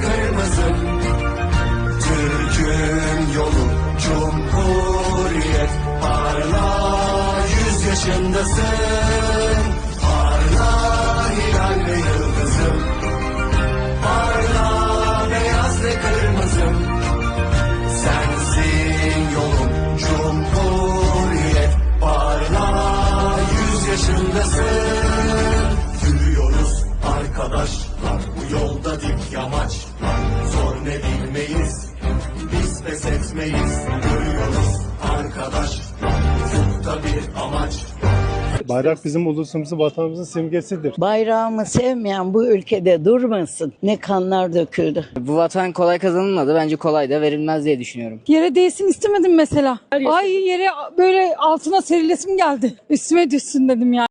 kırmızı Türk'üm yolum Cumhuriyet. Parla yüz yaşındasın. Parla hilal ve yıldızım. Parla beyaz ve kırmızım. Sensin yolum Cumhuriyet. Parla yüz yaşındasın. Yürüyoruz arkadaşlar bu yolda yamaçlar Zor ne bilmeyiz biz pes etmeyiz Yürüyoruz arkadaşlar ufukta bir amaç Bayrak bizim ulusumuzun, vatanımızın simgesidir. Bayrağımı sevmeyen bu ülkede durmasın. Ne kanlar döküldü. Bu vatan kolay kazanılmadı. Bence kolay da verilmez diye düşünüyorum. Yere değsin istemedim mesela. Ay yere böyle altına serilesim geldi. Üstüme düşsün dedim yani.